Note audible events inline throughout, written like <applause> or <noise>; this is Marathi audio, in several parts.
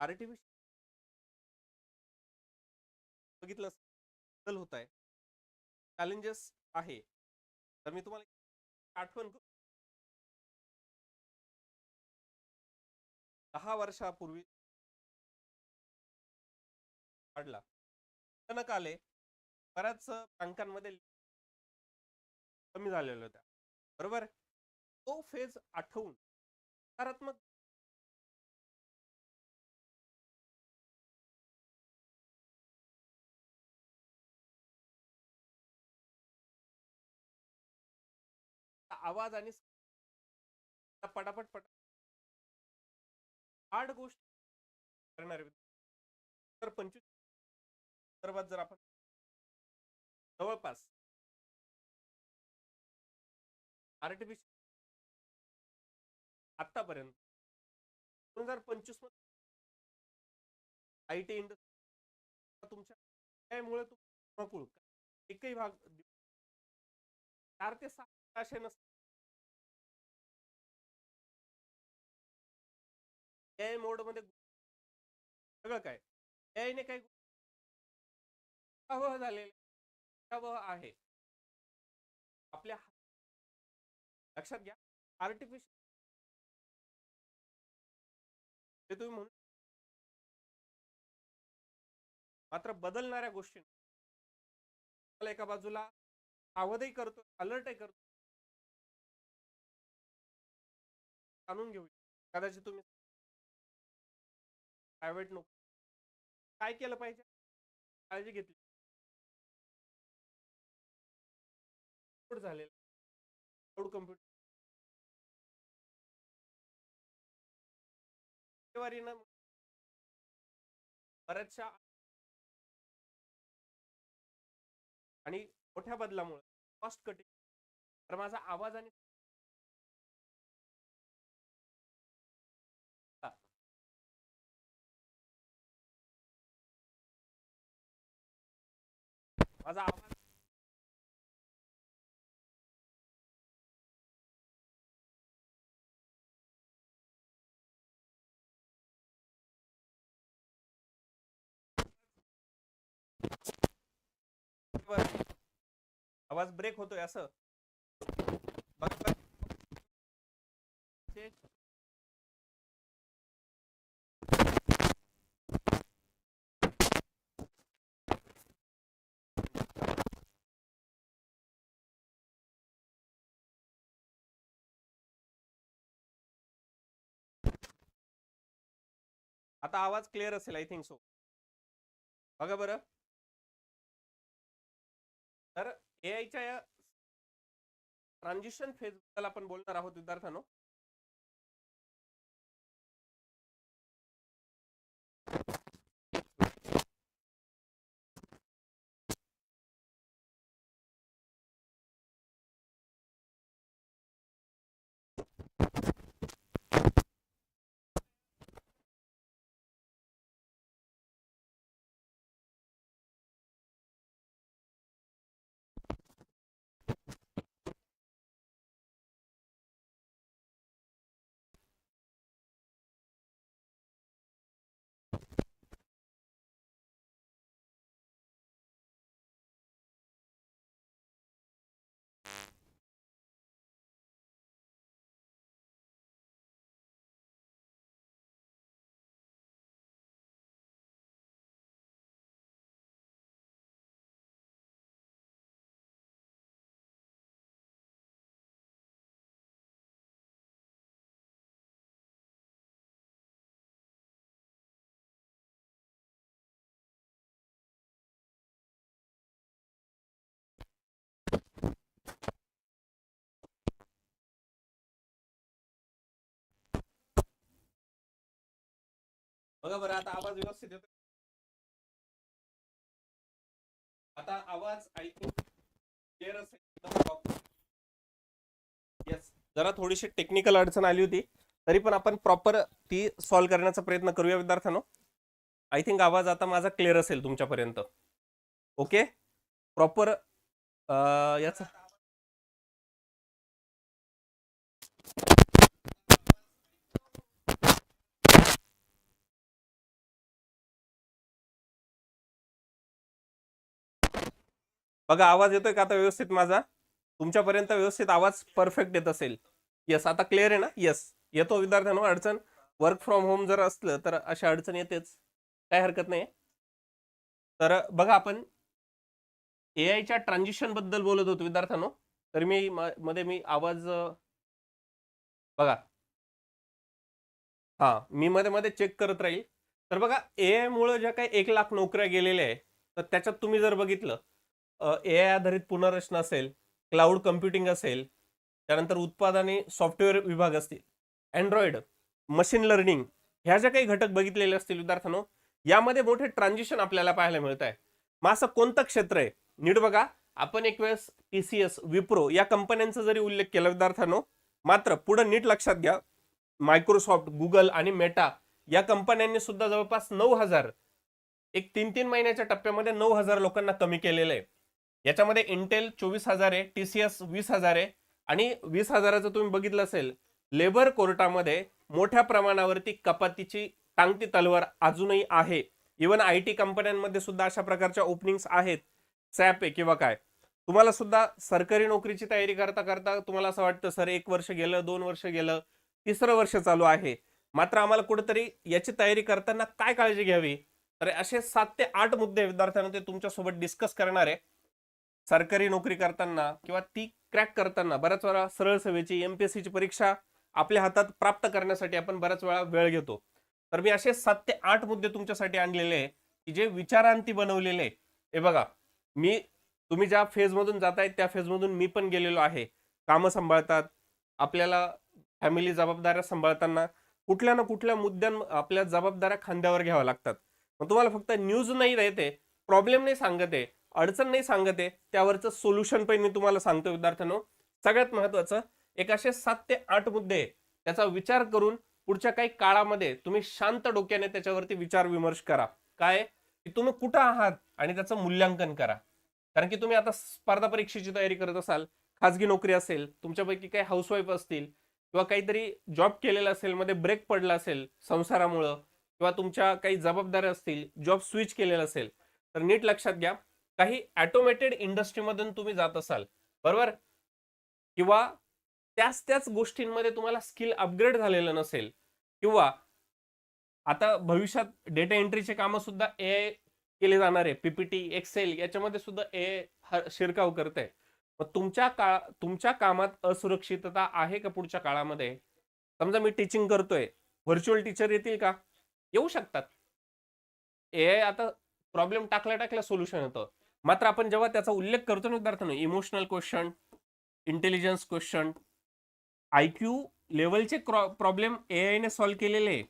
आर्टिफिशियल बघितलं बदल होत आहे. चॅलेंजेस आहे. तर मी तुम्हाला आठवण करू. दहा वर्षापूर्वी काढला अचानक आले. बऱ्याच बँकांमध्ये कमी झालेल्या होत्या. बरोबर? तो फेज आठवून सकारात्मक आवाज आणि पटापट पटा आठ गोष्टी करणारे तर पंचवीस संदर्भात जर आपण जवळपास आर्टिफिशियल आतापर्यंत दोन हजार पंचवीसमध्ये आय टी इंडस्ट्री तुमच्या त्यामुळे अनुकूल. एकही भाग चार ते सहा असे नसतात. ए मोडमध्ये सगळं काय? AI ने काही अवह झालेले अवह आहे. आपल्या लक्षात घ्या. आर्टिफिशियल ते तुम्ही म्हणू मात्र बदलणाऱ्या गोष्टी एका बाजूला आवदही करतो अलर्टही करतो. जाणून घेऊ कदाचित तुम्ही प्रायव्हेट नोकरी काय केलं पाहिजे? काळजी घेतली. झालेलं. क्लाउड कम्प्युटर बऱ्याचशा आणि मोठ्या बदलामुळे कॉस्ट कटिंग तर माझा आवाज आणि माझा आवाज आवाज ब्रेक होतोय असं. आता आवाज क्लिअर असेल आय थिंक सो. बघा बरं. तर ए आयच्या या ट्रान्झिशन फेजबद्दल आपण बोलणार आहोत विद्यार्थ्यांनो. बघा बरं आता आवाज व्यवस्थित येतो आता आवाज ऐकून क्लिअर येस जरा थोडीशी टेक्निकल अडचण आली होती. तरी पण आपण प्रॉपर ती सॉल्व्ह करण्याचा प्रयत्न करूया विद्यार्थ्यांनो. आय थिंक आवाज आता माझा क्लिअर असेल तुमच्यापर्यंत. ओके प्रॉपर याचा बघा आवाज येतोय का आता व्यवस्थित माझा? तुमच्यापर्यंत व्यवस्थित आवाज परफेक्ट येत असेल. येस आता क्लिअर आहे ना? येस येतो विद्यार्थ्यांना अडचण. वर्क फ्रॉम होम जर असलं तर अशा अडचण येतेच. काय हरकत नाही तर बघा आपण ए आयच्या ट्रान्झिशनबद्दल बोलत होतो विद्यार्थ्यांनो. तर मी मध्ये मी आवाज बघा. हा मी मध्ये मध्ये चेक करत राहील. तर बघा ए आय मुळे ज्या काही एक लाख नोकऱ्या गेलेल्या आहे तर त्याच्यात तुम्ही जर बघितलं ए आय आधारित पुनर्रचना असेल क्लाउड कम्प्युटिंग असेल त्यानंतर उत्पादने सॉफ्टवेअर विभाग असतील अँड्रॉइड मशीन लर्निंग ह्या ज्या काही घटक बघितलेले असतील विद्यार्थ्यांनो यामध्ये मोठे ट्रान्झिशन आपल्याला पाहायला मिळत आहे मग असं कोणतं क्षेत्र आहे? नीट बघा आपण एक वेळेस टी सी एस विप्रो या कंपन्यांचा जरी उल्लेख केला विद्यार्थ्यांनो मात्र पुढे नीट लक्षात घ्या मायक्रोसॉफ्ट गुगल आणि मेटा या कंपन्यांनी सुद्धा जवळपास नऊ हजार एक तीन तीन महिन्याच्या टप्प्यामध्ये नऊ हजार लोकांना कमी केलेलं आहे. याच्यामध्ये इंटेल चोवीस हजार आहे टी सी एस वीस हजार आहे. आणि वीस हजाराचं तुम्ही बघितलं असेल लेबर कोर्टामध्ये मोठ्या प्रमाणावरती कपातीची टांगती तलवार अजूनही आहे. इवन आय टी कंपन्यांमध्ये सुद्धा अशा प्रकारच्या ओपनिंग्स आहेत. सॅप आहे किंवा काय. तुम्हाला सुद्धा सरकारी नोकरीची तयारी करता करता तुम्हाला असं वाटतं सर एक वर्ष गेलं दोन वर्ष गेलं तिसरं वर्ष चालू आहे. मात्र आम्हाला कुठेतरी याची तयारी करताना काय काळजी घ्यावी? तर असे सात ते आठ मुद्दे विद्यार्थ्यांना ते तुमच्यासोबत डिस्कस करणार आहे. सरकारी नोकरी करताना किंवा ती क्रॅक करताना बऱ्याच वेळा सरळ सेवेची एम पी एस ची परीक्षा आपल्या हातात प्राप्त करण्यासाठी आपण बऱ्याच वेळा वेळ घेतो. तर मी असे सात ते आठ मुद्दे तुमच्यासाठी आणलेले आहे की जे विचारांती बनवलेले आहे. हे बघा मी तुम्ही ज्या फेजमधून जात आहेत त्या फेजमधून मी पण गेलेलो आहे. कामं सांभाळतात आपल्याला फॅमिली जबाबदाऱ्या सांभाळताना कुठल्या ना कुठल्या मुद्द्यां आपल्या जबाबदाऱ्या खांद्यावर घ्याव्या लागतात. मग तुम्हाला फक्त न्यूज नाही राहते प्रॉब्लेम नाही सांगत आहे. अडचण नाही सांगत. आहे त्यावरचं सोल्युशन पण मी तुम्हाला सांगतो विद्यार्थ्यांनो. सगळ्यात महत्वाचं एकाशे सात ते आठ मुद्दे त्याचा विचार करून पुढच्या काही काळामध्ये तुम्ही शांत डोक्याने त्याच्यावरती विचार विमर्श करा. काय? की तुम्ही कुठं आहात आणि त्याचं मूल्यांकन करा. कारण की तुम्ही आता स्पर्धा परीक्षेची तयारी करत असाल खाजगी नोकरी असेल तुमच्यापैकी काही हाऊसवाईफ असतील किंवा काहीतरी जॉब केलेला असेल मध्ये ब्रेक पडला असेल संसारामुळं किंवा तुमच्या काही जबाबदाऱ्या असतील जॉब स्विच केलेला असेल तर नीट लक्षात घ्या. काही ऑटोमेटेड इंडस्ट्रीमधून तुम्ही जात असाल बरोबर? किंवा त्याच त्याच गोष्टींमध्ये तुम्हाला स्किल अपग्रेड झालेलं नसेल किंवा आता भविष्यात डेटा एंट्रीचे कामं सुद्धा ए केले जाणार आहे पीपीटी एक्सेल याच्यामध्ये सुद्धा ए शिरकाव करत आहे मग तुमच्या काळ तुमच्या कामात असुरक्षितता आहे का पुढच्या काळामध्ये? समजा मी टीचिंग करतोय व्हर्च्युअल टीचर येतील का? येऊ शकतात. ए आता प्रॉब्लेम टाकल्या टाकल्या सोल्युशन येतं मात्र आपण जेव्हा त्याचा उल्लेख करतो ना विद्यार्थ्यांनो emotional question intelligence question IQ लेवलचे प्रॉब्लेम ए आयने सॉल्व्ह केलेले आहे.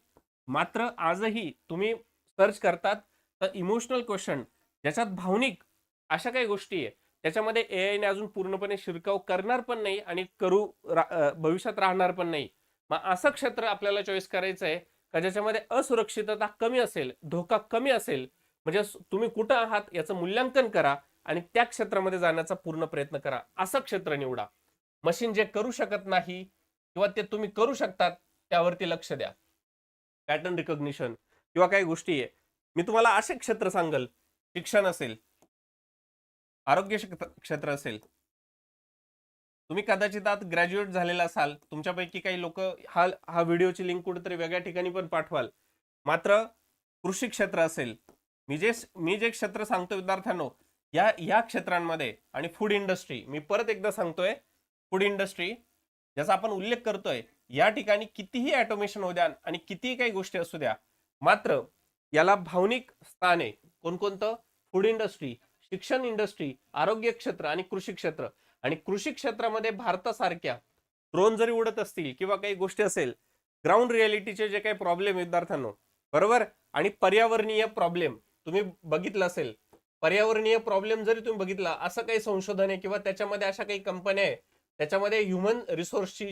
मात्र आजही तुम्ही सर्च करतात तर इमोशनल क्वेश्चन ज्याच्यात भावनिक अशा काही गोष्टी आहे त्याच्यामध्ये ए आयने अजून पूर्णपणे शिरकाव करणार पण नाही आणि करू रा- भविष्यात राहणार पण नाही. मग असं क्षेत्र आपल्याला चॉईस करायचं आहे का ज्याच्यामध्ये असुरक्षितता कमी असेल धोका कमी असेल म्हणजे तुम्ही कुठं आहात याचं मूल्यांकन करा आणि त्या क्षेत्रामध्ये जाण्याचा पूर्ण प्रयत्न करा. असं क्षेत्र निवडा. मशीन जे करू शकत नाही किंवा ते तुम्ही करू शकतात त्यावरती लक्ष द्या. पॅटर्न रिकॉग्निशन किंवा काही गोष्टी आहे. मी तुम्हाला असे क्षेत्र सांगल. शिक्षण असेल. आरोग्य क्षेत्र- क्षेत्र असेल. तुम्ही कदाचित आत ग्रॅज्युएट झालेला असाल. तुमच्यापैकी काही लोक हा हा व्हिडिओची लिंक कुठेतरी वेगळ्या ठिकाणी पण पाठवाल. मात्र कृषी क्षेत्र असेल. मी जे मी जे क्षेत्र सांगतो विद्यार्थ्यांनो या या क्षेत्रांमध्ये आणि फूड इंडस्ट्री मी परत एकदा सांगतोय फूड इंडस्ट्री ज्याचा आपण उल्लेख करतोय या ठिकाणी कितीही ऑटोमेशन होऊ द्या आणि कितीही काही गोष्टी असू द्या मात्र याला भावनिक स्थान आहे कोणकोणतं? फूड इंडस्ट्री शिक्षण इंडस्ट्री आरोग्य क्षेत्र आणि कृषी क्षेत्र. आणि कृषी क्षेत्रामध्ये भारतासारख्या ड्रोन जरी उडत असतील किंवा काही गोष्टी असेल ग्राउंड रियालिटीचे जे काही प्रॉब्लेम विद्यार्थ्यांनो बरोबर? आणि पर्यावरणीय प्रॉब्लेम तुम्ही बघितलं असेल पर्यावरणीय प्रॉब्लेम जरी तुम्ही बघितला असं काही संशोधन आहे किंवा त्याच्यामध्ये अशा काही कंपन्या आहे त्याच्यामध्ये ह्युमन रिसोर्सची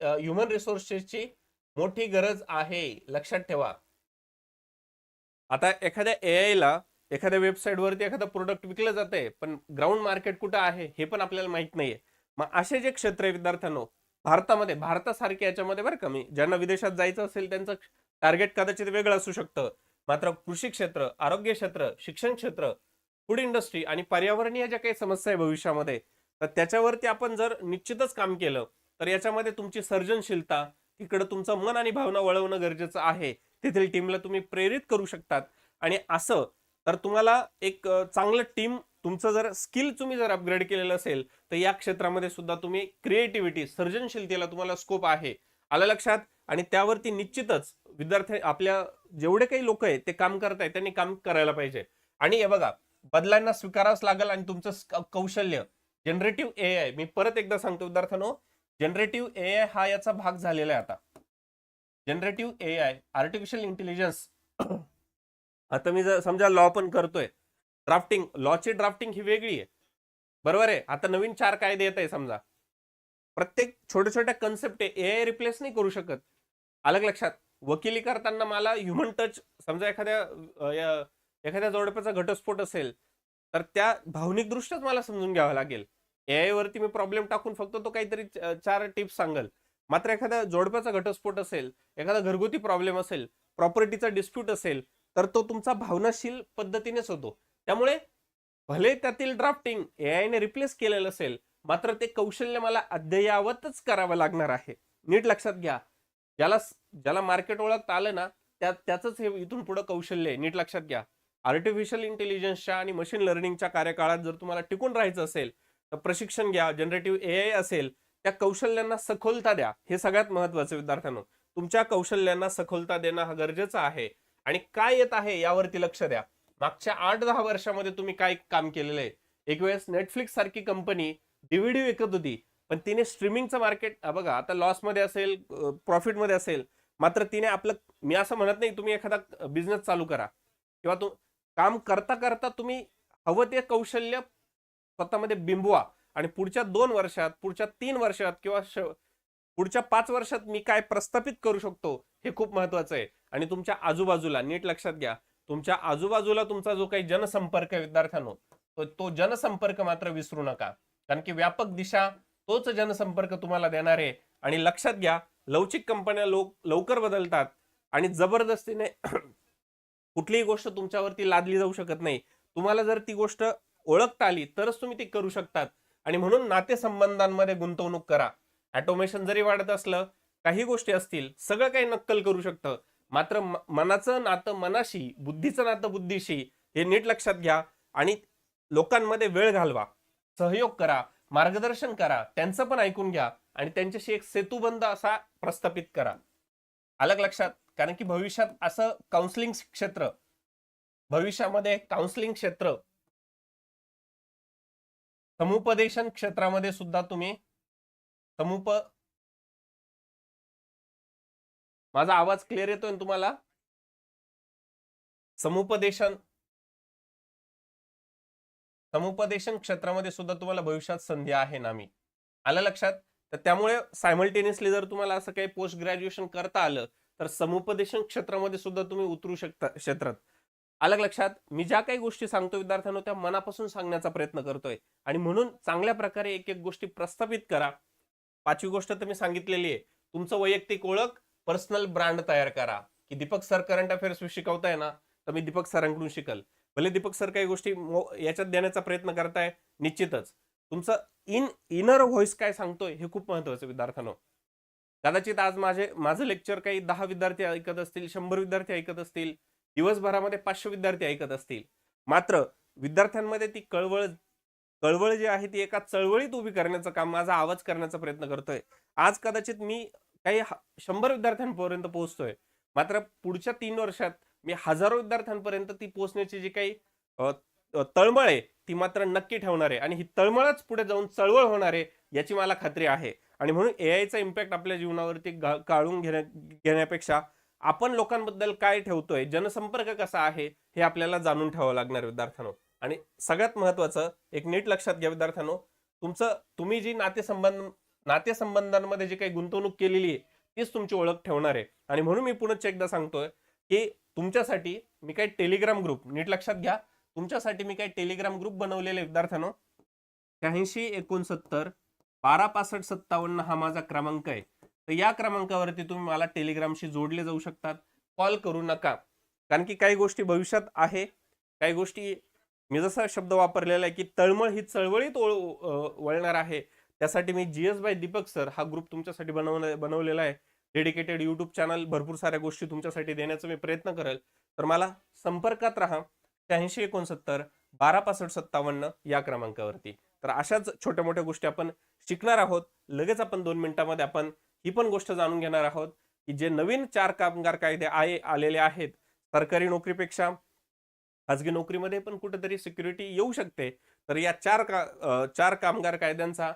ह्युमन रिसोर्सेसची मोठी गरज आहे. लक्षात ठेवा. आता एखाद्या ए ला एखाद्या वेबसाईट वरती एखादं प्रोडक्ट विकलं जातंय पण ग्राउंड मार्केट कुठं आहे हे पण आपल्याला माहीत नाहीये. मग असे जे क्षेत्र आहे विद्यार्थ्यांनो भारतामध्ये भारतासारखे याच्यामध्ये बरं का मी ज्यांना विदेशात जायचं असेल त्यांचं टार्गेट कदाचित वेगळं असू शकतं. मात्र कृषी क्षेत्र आरोग्य क्षेत्र शिक्षण क्षेत्र फूड इंडस्ट्री आणि पर्यावरणीय ज्या काही समस्या आहे भविष्यामध्ये तर त्याच्यावरती आपण जर निश्चितच काम केलं तर याच्यामध्ये तुमची सर्जनशीलता तिकडं तुमचं मन आणि भावना वळवणं गरजेचं आहे. तेथील टीमला तुम्ही प्रेरित करू शकतात. आणि असं तर तुम्हाला एक चांगलं टीम तुमचं जर स्किल तुम्ही जर अपग्रेड केलेलं असेल तर या क्षेत्रामध्ये सुद्धा तुम्ही क्रिएटिव्हिटी सर्जनशीलतेला तुम्हाला स्कोप आहे. आलं लक्षात? आणि त्यावरती निश्चितच विद्यार्थी आपल्या जेवढे काही लोक आहेत ते काम करत आहेत त्यांनी काम करायला पाहिजे. आणि हे बघा बदलांना स्वीकारावंच लागेल आणि तुमचं कौशल्य जनरेटिव्ह ए आय मी परत एकदा सांगतो विद्यार्थ्यांनो जनरेटिव्ह ए आय हा याचा भाग झालेला आहे आता. Generative A I artificial intelligence आता मी जर समजा लॉ पण करतोय. ड्राफ्टिंग लॉची ड्राफ्टिंग ही वेगळी आहे. बरोबर आहे? आता नवीन चार कायदे येत आहे समजा. प्रत्येक छोट्या छोट्या कन्सेप्ट ए आय रिप्लेस नाही करू शकत. अलग लक्षात. वकिली करताना मला ह्युमन टच समजा एखाद्या एखाद्या जोडप्याचा घटस्फोट असेल तर त्या भावनिक दृष्ट्याच मला समजून घ्यावं लागेल. ए वरती मी प्रॉब्लेम टाकून फक्त तो काहीतरी चार टिप्स सांगल. मात्र एखाद्या जोडप्याचा घटस्फोट असेल एखादा घरगुती प्रॉब्लेम असेल प्रॉपर्टीचा डिस्प्यूट असेल तर तो तुमचा भावनाशील पद्धतीनेच होतो. त्यामुळे भले त्यातील ड्राफ्टिंग ए रिप्लेस केलेलं असेल मात्र ते कौशल्य मला अद्ययावतच करावं लागणार आहे. नीट लक्षात घ्या. ज्याला ज्याला मार्केट ओळखता आलं ना त्या त्याचंच हे इथून पुढं कौशल्य आहे नीट लक्षात घ्या. आर्टिफिशियल इंटेलिजन्सच्या आणि मशीन लर्निंगच्या कार्यकाळात जर तुम्हाला टिकून राहायचं असेल तर प्रशिक्षण घ्या जनरेटिव्ह ए आय असेल त्या कौशल्यांना सखोलता द्या. हे सगळ्यात महत्वाचं विद्यार्थ्यांनो. तुमच्या कौशल्यांना सखोलता देणं हा गरजेचं आहे आणि काय येत आहे यावरती लक्ष द्या. मागच्या आठ दहा वर्षामध्ये तुम्ही काय काम केलेलं आहे? एक वेळेस नेटफ्लिक्स सारखी कंपनी डीव्हीडी विकत होती. पण तिने स्ट्रीमिंगचं मार्केट बघा आता लॉसमध्ये असेल प्रॉफिटमध्ये असेल मात्र तिने आपलं मी असं म्हणत नाही तुम्ही एखादा बिझनेस चालू करा. किंवा तू काम करता करता तुम्ही हवं ते कौशल्य स्वतःमध्ये बिंबवा. आणि पुढच्या दोन वर्षात पुढच्या तीन वर्षात किंवा श- पुढच्या पाच वर्षात मी काय प्रस्थापित करू शकतो हे खूप महत्वाचं आहे. आणि तुमच्या आजूबाजूला नीट लक्षात घ्या तुमच्या आजूबाजूला तुमचा जो काही जनसंपर्क विद्यार्थ्यांनो तो जनसंपर्क मात्र विसरू नका. कारण की व्यापक दिशा तोच जनसंपर्क तुम्हाला देणार आहे. आणि लक्षात घ्या लवचिक कंपन्या लोक लवकर बदलतात आणि जबरदस्तीने <clears throat> कुठलीही गोष्ट तुमच्यावरती लादली जाऊ शकत नाही. तुम्हाला जर ती गोष्ट ओळखता आली तरच तुम्ही ती करू शकतात. आणि म्हणून नातेसंबंधांमध्ये गुंतवणूक करा. ऑटोमेशन जरी वाढत असलं काही गोष्टी असतील सगळं काही नक्कल करू शकतं. मात्र म- मनाचं नातं मनाशी बुद्धीचं नातं बुद्धीशी हे नीट लक्षात घ्या आणि लोकांमध्ये वेळ घालवा. सहयोग करा. मार्गदर्शन करा त्यांचं पण ऐकून घ्या आणि त्यांच्याशी एक सेतुबंध असा प्रस्थापित करा. अलग लक्षात कारण की भविष्यात असं काउन्सिलिंग क्षेत्र भविष्यामध्ये काउन्सिलिंग क्षेत्र समुपदेशन क्षेत्रामध्ये सुद्धा तुम्ही समुप माझा आवाज क्लिअर येतोय ना तुम्हाला? समुपदेशन समुपदेशन क्षेत्रामध्ये सुद्धा तुम्हाला भविष्यात संधी आहे ना मी. आलं लक्षात? तर त्यामुळे सायमल्टेनियसली जर तुम्हाला असं काही पोस्ट ग्रॅज्युएशन करता आलं तर समुपदेशन क्षेत्रामध्ये सुद्धा तुम्ही उतरू शकता क्षेत्रात. अलग लक्षात? मी ज्या काही गोष्टी सांगतो विद्यार्थ्यांना त्या मनापासून सांगण्याचा प्रयत्न करतोय. आणि म्हणून चांगल्या प्रकारे एक एक गोष्टी प्रस्थापित करा. पाचवी गोष्ट तर मी सांगितलेली आहे. तुमचं वैयक्तिक ओळख पर्सनल ब्रँड तयार करा. की दीपक सर करंट अफेअर्स शिकवताय ना तर मी दीपक सरांकडून शिकल. भले दीपक सर काही गोष्टी मो- याच्यात देण्याचा प्रयत्न करताय निश्चितच. तुमचं इन इनर व्हॉइस काय सांगतोय हे खूप महत्वाचं विद्यार्थ्यांनो. कदाचित आज माझे माझं लेक्चर काही दहा विद्यार्थी ऐकत असतील शंभर विद्यार्थी ऐकत असतील दिवसभरामध्ये पाचशे विद्यार्थी ऐकत असतील. मात्र विद्यार्थ्यांमध्ये ती कळवळ कळवळ जी आहे ती एका चळवळीत उभी करण्याचं काम माझा आवाज करण्याचा प्रयत्न करतोय. आज कदाचित मी काही शंभर विद्यार्थ्यांपर्यंत पोहोचतोय. मात्र पुढच्या तीन वर्षात मी हजारो विद्यार्थ्यांपर्यंत ती पोहोचण्याची जी काही तळमळ आहे ती मात्र नक्की ठेवणार आहे. आणि ही तळमळच पुढे जाऊन चळवळ होणार आहे याची मला खात्री आहे. आणि म्हणून ए आयचा इम्पॅक्ट आपल्या जीवनावरती काढून घेण्या घेण्यापेक्षा आपण लोकांबद्दल काय ठेवतोय जनसंपर्क कसा आहे हे आपल्याला जाणून ठेवावं लागणार विद्यार्थ्यांनो. आणि सगळ्यात महत्वाचं एक नीट लक्षात घ्या विद्यार्थ्यांनो तुमचं तुम्ही जी नातेसंबंध नातेसंबंधांमध्ये जी काही गुंतवणूक केलेली आहे तीच तुमची ओळख ठेवणार आहे. आणि म्हणून मी पुन्हा एकदा सांगतोय की तुमच्यासाठी मी काही टेलिग्राम ग्रुप नीट लक्षात घ्या. तुमच्यासाठी मी काही टेलिग्राम ग्रुप बनवलेले आहे विद्यार्थ्यांनो. शहाऐंशी एकोणसत्तर बारा पासष्ट सत्तावन्न हा माझा क्रमांक आहे. तर या क्रमांकावरती तुम्ही मला टेलिग्रामशी जोडले जाऊ शकतात. कॉल करू नका. कारण की काही गोष्टी भविष्यात आहे. काही गोष्टी मी जसा शब्द वापरलेला आहे की तळमळ ही चळवळीत ओळ वळणार आहे. त्यासाठी मी G S by Deepak sir हा ग्रुप तुमच्यासाठी बनवला बनवलेला आहे. डेडिकेटेड यूट्यूब चॅनल भरपूर साऱ्या गोष्टी तुमच्यासाठी देण्याचा मी प्रयत्न करेल. तर मला संपर्कात राहा. शहाऐंशी एकोणसत्तर बारा पासष्ट सत्तावन्न या क्रमांकावरती. तर अशाच छोट्या मोठ्या गोष्टी आपण शिकणार आहोत. लगेच आपण दोन मिनिटांमध्ये आपण ही पण गोष्ट जाणून घेणार आहोत की जे नवीन चार कामगार कायदे आहे आलेले आहेत. सरकारी नोकरीपेक्षा खाजगी नोकरीमध्ये पण कुठेतरी सिक्युरिटी येऊ शकते. तर या चार का चार कामगार कायद्यांचा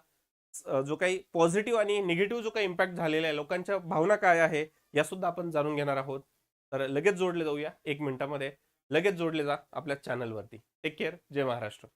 जो काही पॉझिटिव्ह आणि निगेटिव्ह जो काही इम्पॅक्ट झालेला आहे लोकांच्या भावना काय आहे या सुद्धा आपण जाणून घेणार आहोत. तर लगेच जोडले जाऊया एक मिनिटामध्ये. लगेच जोडले जा आपल्या चॅनलवरती. Take care. जय महाराष्ट्र.